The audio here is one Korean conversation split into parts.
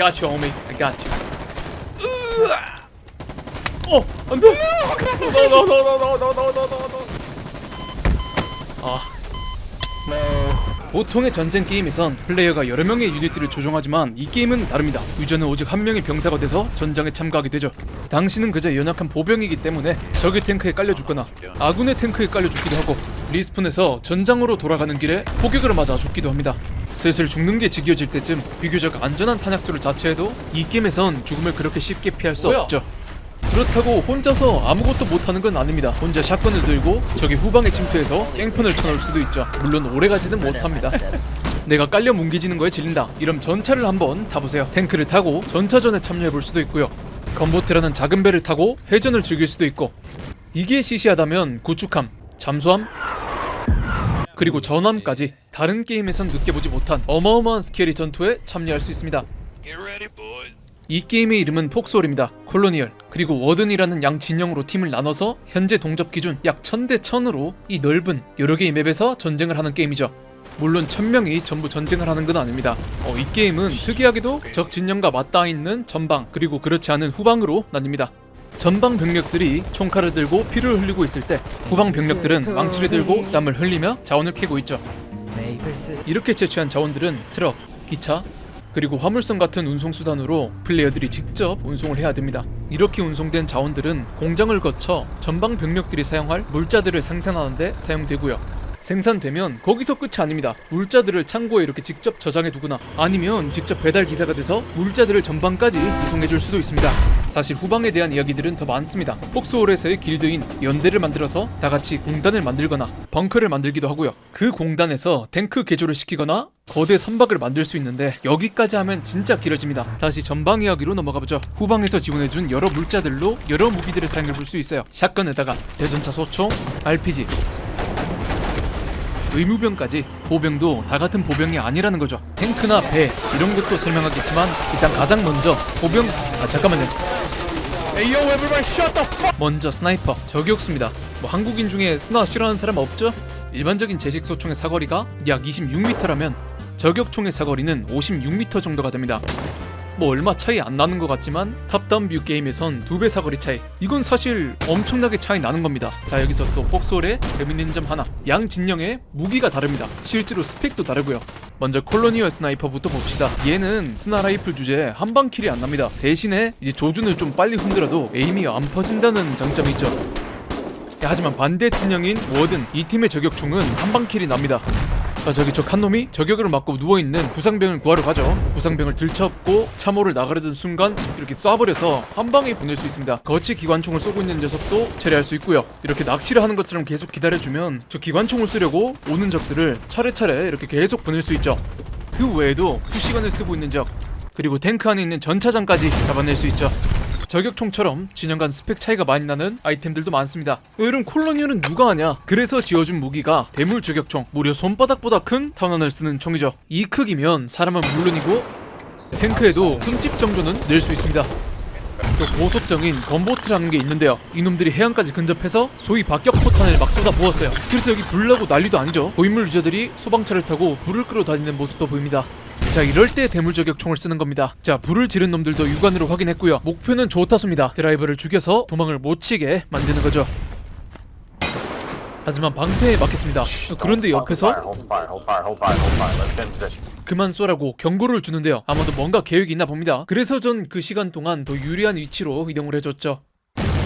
got you, homie. I got you. 어, 안 돼. No, no, no, no, no, no, no, no, no. 아. 보통의 전쟁 게임에선 플레이어가 여러 명의 유닛들을 조종하지만 이 게임은 다릅니다. 유저는 오직 한 명의 병사가 돼서 전장에 참가하게 되죠. 당신은 그저 연약한 보병이기 때문에 적의 탱크에 깔려 죽거나 아군의 탱크에 깔려 죽기도 하고 리스폰에서 전장으로 돌아가는 길에 포격을 맞아 죽기도 합니다. 슬슬 죽는 게 지겨질 때쯤 비교적 안전한 탄약수를 자체해도 이 게임에선 죽음을 그렇게 쉽게 피할 수 뭐야? 없죠. 그렇다고 혼자서 아무것도 못하는 건 아닙니다. 혼자 샷건을 들고 적이 후방에 침투해서 깽판을 쳐놓을 수도 있죠. 물론 오래가지는 못합니다. 내가 깔려 뭉개지는 거에 질린다. 이럼 전차를 한번 타보세요. 탱크를 타고 전차전에 참여해볼 수도 있고요. 건보트라는 작은 배를 타고 해전을 즐길 수도 있고 이게 시시하다면 구축함, 잠수함, 그리고 전함까지 다른 게임에선 느껴보지 못한 어마어마한 스케일의 전투에 참여할 수 있습니다. 이 게임의 이름은 폭소울입니다. 콜로니얼 그리고 워든이라는 양 진영으로 팀을 나눠서 현재 동접 기준 약 1000대 1000으로 이 넓은 여러 개의 맵에서 전쟁을 하는 게임이죠. 물론 1000명이 전부 전쟁을 하는 건 아닙니다. 어, 이 게임은 특이하게도 적 진영과 맞닿아 있는 전방 그리고 그렇지 않은 후방으로 나뉩니다. 전방 병력들이 총칼을 들고 피를 흘리고 있을 때 후방 병력들은 망치를 들고 땀을 흘리며 자원을 캐고 있죠. 이렇게 채취한 자원들은 트럭, 기차, 그리고 화물선 같은 운송 수단으로 플레이어들이 직접 운송을 해야 됩니다. 이렇게 운송된 자원들은 공장을 거쳐 전방 병력들이 사용할 물자들을 생산하는데 사용되고요. 생산되면 거기서 끝이 아닙니다. 물자들을 창고에 이렇게 직접 저장해 두거나 아니면 직접 배달 기사가 돼서 물자들을 전방까지 이송해 줄 수도 있습니다. 사실 후방에 대한 이야기들은 더 많습니다. 폭스홀에서의 길드인 연대를 만들어서 다 같이 공단을 만들거나 벙커를 만들기도 하고요. 그 공단에서 탱크 개조를 시키거나 거대 선박을 만들 수 있는데 여기까지 하면 진짜 길어집니다. 다시 전방 이야기로 넘어가 보죠. 후방에서 지원해준 여러 물자들로 여러 무기들을 사용해 볼 수 있어요. 샷건에다가 대전차 소총, RPG, 의무병까지 보병도 다 같은 보병이 아니라는 거죠. 탱크나 배 이런 것도 설명하겠지만 일단 가장 먼저 보병 아 잠깐만요. Hey yo, everybody, shut the fuck. 먼저 스나이퍼 저격수입니다. 뭐 한국인 중에 스나 싫어하는 사람 없죠? 일반적인 제식 소총의 사거리가 약 26m라면 저격총의 사거리는 56m 정도가 됩니다. 뭐 얼마 차이 안 나는 것 같지만 탑다운 뷰 게임에선 두 배 사거리 차이. 이건 사실 엄청나게 차이 나는 겁니다. 자 여기서 또 폭솔의 재밌는 점 하나. 양 진영의 무기가 다릅니다. 실제로 스펙도 다르고요. 먼저 콜로니얼 스나이퍼부터 봅시다. 얘는 스나 라이플 주제에 한방 킬이 안 납니다. 대신에 이제 조준을 좀 빨리 흔들어도 에임이 안 퍼진다는 장점이 있죠. 야, 하지만 반대 진영인 워든 이 팀의 저격총은 한방 킬이 납니다. 자 저기 저한 놈이 저격을 맞고 누워있는 부상병을 구하러 가죠. 부상병을 들쳐업고 참호를 나가려던 순간 이렇게 쏴버려서 한 방에 보낼 수 있습니다. 거치 기관총을 쏘고 있는 녀석도 처리할 수 있고요. 이렇게 낚시를 하는 것처럼 계속 기다려주면 저 기관총을 쓰려고 오는 적들을 차례차례 이렇게 계속 보낼 수 있죠. 그 외에도 푸시건을 쓰고 있는 적 그리고 탱크 안에 있는 전차장까지 잡아낼 수 있죠. 저격총처럼 진영 간 스펙 차이가 많이 나는 아이템들도 많습니다. 이런 콜로니얼은 누가 하냐? 그래서 지어준 무기가 대물 저격총, 무려 손바닥보다 큰 탄환을 쓰는 총이죠. 이 크기면 사람은 물론이고 탱크에도 흠집 정도는 낼 수 있습니다. 또 고속정인 건보트라는 게 있는데요. 이놈들이 해안까지 근접해서 소위 박격 포탄을 막 쏟아 부었어요. 그래서 여기 불 나고 난리도 아니죠. 고인물 유저들이 소방차를 타고 불을 끌어 다니는 모습도 보입니다. 자 이럴 때 대물 저격총을 쓰는 겁니다. 자 불을 지른 놈들도 육안으로 확인했고요. 목표는 조타수입니다. 드라이버를 죽여서 도망을 못 치게 만드는 거죠. 하지만 방패에 막혔습니다. 그런데 옆에서. 그만 쏘라고 경고를 주는데요. 아마도 뭔가 계획이 있나 봅니다. 그래서 전 그 시간 동안 더 유리한 위치로 이동을 해줬죠.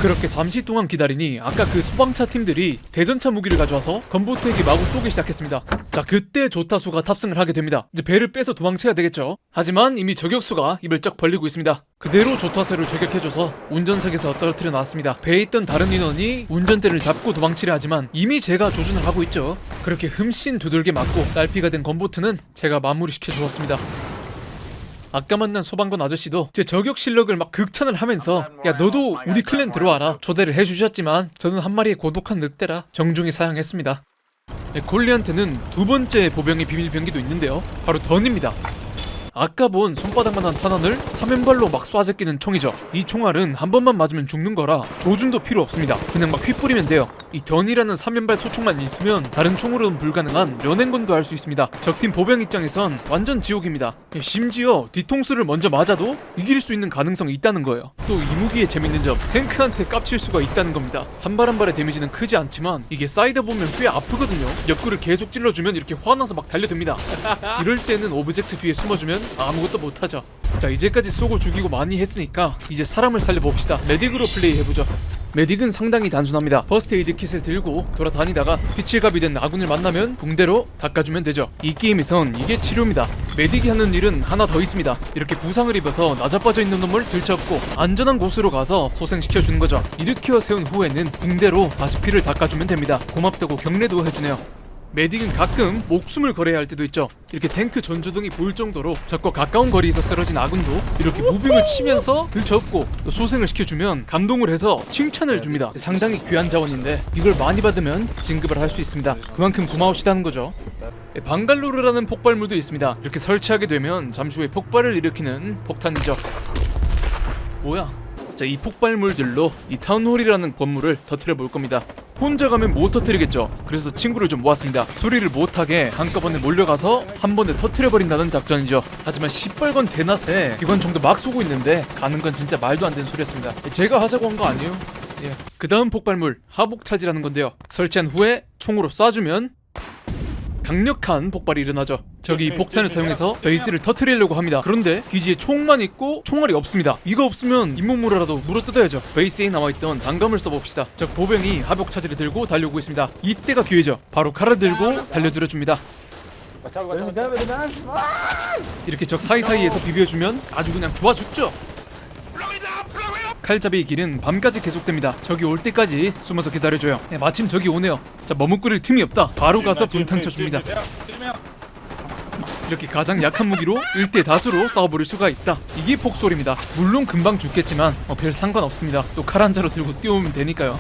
그렇게 잠시 동안 기다리니 아까 그 소방차 팀들이 대전차 무기를 가져와서 건보트에게 마구 쏘기 시작했습니다. 자 그때 조타수가 탑승을 하게 됩니다. 이제 배를 빼서 도망쳐야 되겠죠. 하지만 이미 저격수가 입을 쩍 벌리고 있습니다. 그대로 조타수를 저격해줘서 운전석에서 떨어뜨려 놨습니다. 배에 있던 다른 인원이 운전대를 잡고 도망치려 하지만 이미 제가 조준을 하고 있죠. 그렇게 흠씬 두들겨 맞고 딸피가 된 건보트는 제가 마무리시켜 주었습니다. 아까 만난 소방관 아저씨도 제 저격 실력을 막 극찬을 하면서 야 너도 우리 클랜 들어와라 초대를 해주셨지만 저는 한 마리의 고독한 늑대라 정중히 사양했습니다. 네, 골리한테는 두 번째 보병의 비밀 병기도 있는데요. 바로 던입니다. 아까 본 손바닥만한 탄환을 3연발로 막 쏴제끼는 총이죠. 이 총알은 한 번만 맞으면 죽는 거라 조준도 필요 없습니다. 그냥 막 휘뿌리면 돼요. 이 던이라는 3연발 소총만 있으면 다른 총으로는 불가능한 연행건도 할 수 있습니다. 적팀 보병 입장에선 완전 지옥입니다. 예, 심지어 뒤통수를 먼저 맞아도 이길 수 있는 가능성이 있다는 거예요. 또 이 무기의 재밌는 점 탱크한테 깝칠 수가 있다는 겁니다. 한 발 한 발의 데미지는 크지 않지만 이게 쌓이다 보면 꽤 아프거든요. 옆구를 계속 찔러주면 이렇게 화나서 막 달려듭니다. 이럴 때는 오브젝트 뒤에 숨어주면 아무것도 못하죠. 자 이제까지 쏘고 죽이고 많이 했으니까 이제 사람을 살려봅시다. 메딕으로 플레이 해보죠. 메딕은 상당히 단순합니다. 퍼스트 에이드 킷을 들고 돌아다니다가 피칠갑이 된 아군을 만나면 붕대로 닦아주면 되죠. 이 게임에선 이게 치료입니다. 메딕이 하는 일은 하나 더 있습니다. 이렇게 부상을 입어서 나자빠져 있는 놈을 들쳐업고 안전한 곳으로 가서 소생시켜주는 거죠. 일으켜 세운 후에는 붕대로 다시 피를 닦아주면 됩니다. 고맙다고 격려도 해주네요. 메딕은 가끔 목숨을 걸어야 할 때도 있죠. 이렇게 탱크 전조등이 보일 정도로 적과 가까운 거리에서 쓰러진 아군도 이렇게 무빙을 치면서 들쳐업고 또 소생을 시켜주면 감동을 해서 칭찬을 줍니다. 상당히 귀한 자원인데 이걸 많이 받으면 진급을 할 수 있습니다. 그만큼 고마우시다는 거죠. 네, 방갈로르라는 폭발물도 있습니다. 이렇게 설치하게 되면 잠시 후에 폭발을 일으키는 폭탄이죠. 뭐야? 자, 이 폭발물들로 이 타운홀이라는 건물을 터트려 볼 겁니다. 혼자 가면 못 터트리겠죠. 그래서 친구를 좀 모았습니다. 수리를 못하게 한꺼번에 몰려가서 한 번에 터트려 버린다는 작전이죠. 하지만 시뻘건 대낮에 기관총도 막 쏘고 있는데 가는 건 진짜 말도 안 되는 소리였습니다. 제가 하자고 한 거 아니에요? 예. 그 다음 폭발물 하복 차지라는 건데요. 설치한 후에 총으로 쏴주면 강력한 폭발이 일어나죠. 저기 이 폭탄을 사용해서 베이스를 터트리려고 합니다. 그런데 기지에 총만 있고 총알이 없습니다. 이거 없으면 잇몸으로라도 물어뜯어야죠. 베이스에 나와있던 단검을 써봅시다. 적 보병이 하복 차지를 들고 달려오고 있습니다. 이때가 기회죠. 바로 칼을 들고 달려들어 줍니다. 이렇게 적 사이사이에서 비벼주면 아주 그냥 좋아 죽죠. 칼잡이의 길은 밤까지 계속됩니다. 적이 올 때까지 숨어서 기다려줘요. 네, 마침 적이 오네요. 자 머뭇거릴 틈이 없다. 바로 가서 분탕 쳐 줍니다. 이렇게 가장 약한 무기로 1대 다수로 싸워버릴 수가 있다. 이게 폭솔입니다. 물론 금방 죽겠지만 어, 별 상관없습니다. 또 칼 한 자로 들고 뛰어오면 되니까요.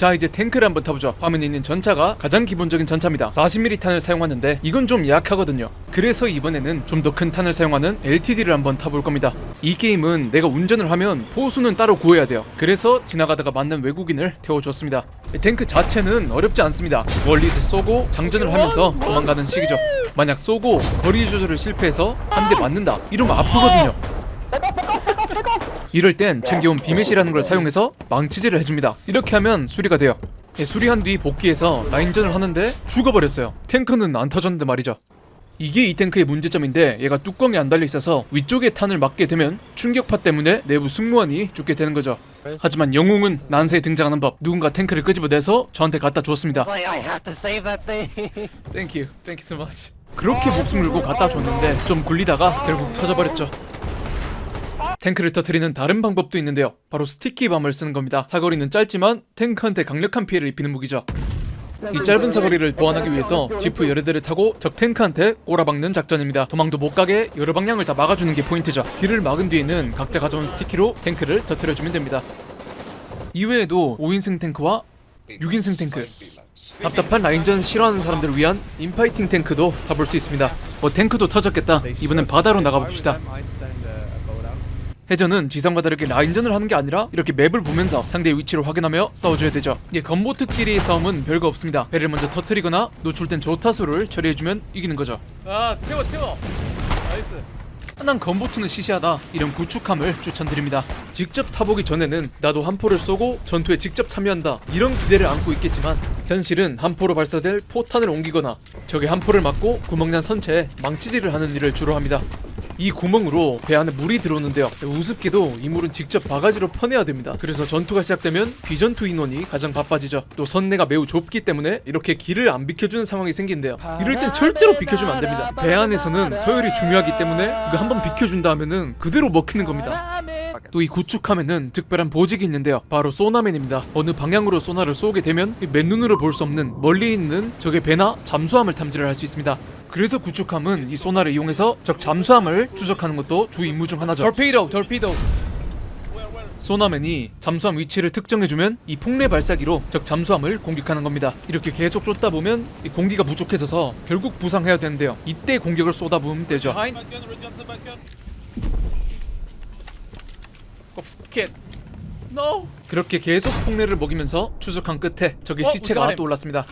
자 이제 탱크를 한번 타보죠. 화면에 있는 전차가 가장 기본적인 전차입니다. 40mm 탄을 사용하는데 이건 좀 약하거든요. 그래서 이번에는 좀 더 큰 탄을 사용하는 LTD를 한번 타볼 겁니다. 이 게임은 내가 운전을 하면 포수는 따로 구해야 돼요. 그래서 지나가다가 만난 외국인을 태워줬습니다. 탱크 자체는 어렵지 않습니다. 원리스 쏘고 장전을 하면서 도망가는 식이죠. 만약 쏘고 거리 조절을 실패해서 한 대 맞는다. 이러면 아프거든요 이럴 땐 챙겨온 비메시라는 걸 사용해서 망치질을 해줍니다. 이렇게 하면 수리가 돼요. 예, 수리한 뒤 복귀해서 라인전을 하는데 죽어버렸어요. 탱크는 안 터졌는데 말이죠. 이게 이 탱크의 문제점인데 얘가 뚜껑이 안 달려 있어서 위쪽에 탄을 맞게 되면 충격파 때문에 내부 승무원이 죽게 되는 거죠. 하지만 영웅은 난세에 등장하는 법. 누군가 탱크를 끄집어내서 저한테 갖다 주었습니다. Thank you, thank you so much. 그렇게 목숨 걸고 갖다 줬는데 좀 굴리다가 결국 터져버렸죠. 탱크를 터트리는 다른 방법도 있는데요. 바로 스티키 밤을 쓰는 겁니다. 사거리는 짧지만 탱크한테 강력한 피해를 입히는 무기죠. 이 짧은 사거리를 보완하기 위해서 지프 여러 대를 타고 적 탱크한테 꼬라박는 작전입니다. 도망도 못 가게 여러 방향을 다 막아주는 게 포인트죠. 길을 막은 뒤에는 각자 가져온 스티키로 탱크를 터트려주면 됩니다. 이외에도 5인승 탱크와 6인승 탱크 답답한 라인전 싫어하는 사람들을 위한 인파이팅 탱크도 타볼 수 있습니다. 뭐 탱크도 터졌겠다. 이번엔 바다로 나가봅시다. 해전은 지상과 다르게 라인전을 하는 게 아니라 이렇게 맵을 보면서 상대의 위치를 확인하며 싸워줘야 되죠. 이게 건보트끼리의 싸움은 별거 없습니다. 배를 먼저 터트리거나 노출된 조타수를 처리해주면 이기는 거죠. 아 태워 태워. 나이스. 난 건보트는 시시하다 이런 구축함을 추천드립니다 직접 타보기 전에는 나도 한 포를 쏘고 전투에 직접 참여한다 이런 기대를 안고 있겠지만 현실은 한 포로 발사될 포탄을 옮기거나 적의 한 포를 맞고 구멍난 선체에 망치질을 하는 일을 주로 합니다 이 구멍으로 배 안에 물이 들어오는데요. 우습게도 이 물은 직접 바가지로 퍼내야 됩니다. 그래서 전투가 시작되면 비전투 인원이 가장 바빠지죠. 또 선내가 매우 좁기 때문에 이렇게 길을 안 비켜주는 상황이 생긴대요. 이럴 땐 절대로 비켜주면 안 됩니다. 배 안에서는 서열이 중요하기 때문에 이거 한번 비켜준다 하면은 그대로 먹히는 겁니다. 또 이 구축함에는 특별한 보직이 있는데요. 바로 소나맨입니다. 어느 방향으로 소나를 쏘게 되면 이 맨눈으로 볼 수 없는 멀리 있는 적의 배나 잠수함을 탐지를 할 수 있습니다 그래서 구축함은 이 소나를 이용해서 적 잠수함을 추적하는 것도 주 임무 중 하나죠 torpedo torpedo 소나맨이 잠수함 위치를 특정해주면 이 폭내 발사기로 적 잠수함을 공격하는 겁니다. 이렇게 계속 쫓다 보면 이 공기가 부족해져서 결국 부상해야 되는데요. 이때 공격을 쏟아부으면 되죠. Oh, fuck it. No. 그렇게 계속 폭내를 먹이면서 추적한 끝에 적의 어, 시체가 우리 떠올랐습니다.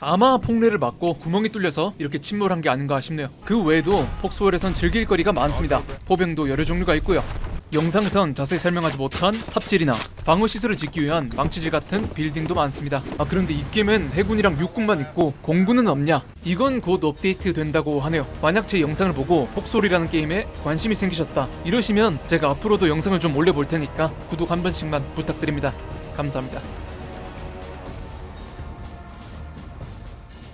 아마 폭내를 맞고 구멍이 뚫려서 이렇게 침몰한 게 아닌가 싶네요. 그 외에도 폭소월에선 즐길 거리가 많습니다. 포병도 여러 종류가 있고요. 영상에선 자세히 설명하지 못한 삽질이나 방어 시설을 짓기 위한 망치질 같은 빌딩도 많습니다. 아 그런데 이 게임엔 해군이랑 육군만 있고 공군은 없냐? 이건 곧 업데이트 된다고 하네요. 만약 제 영상을 보고 폭소리라는 게임에 관심이 생기셨다 이러시면 제가 앞으로도 영상을 좀 올려볼 테니까 구독 한 번씩만 부탁드립니다. 감사합니다.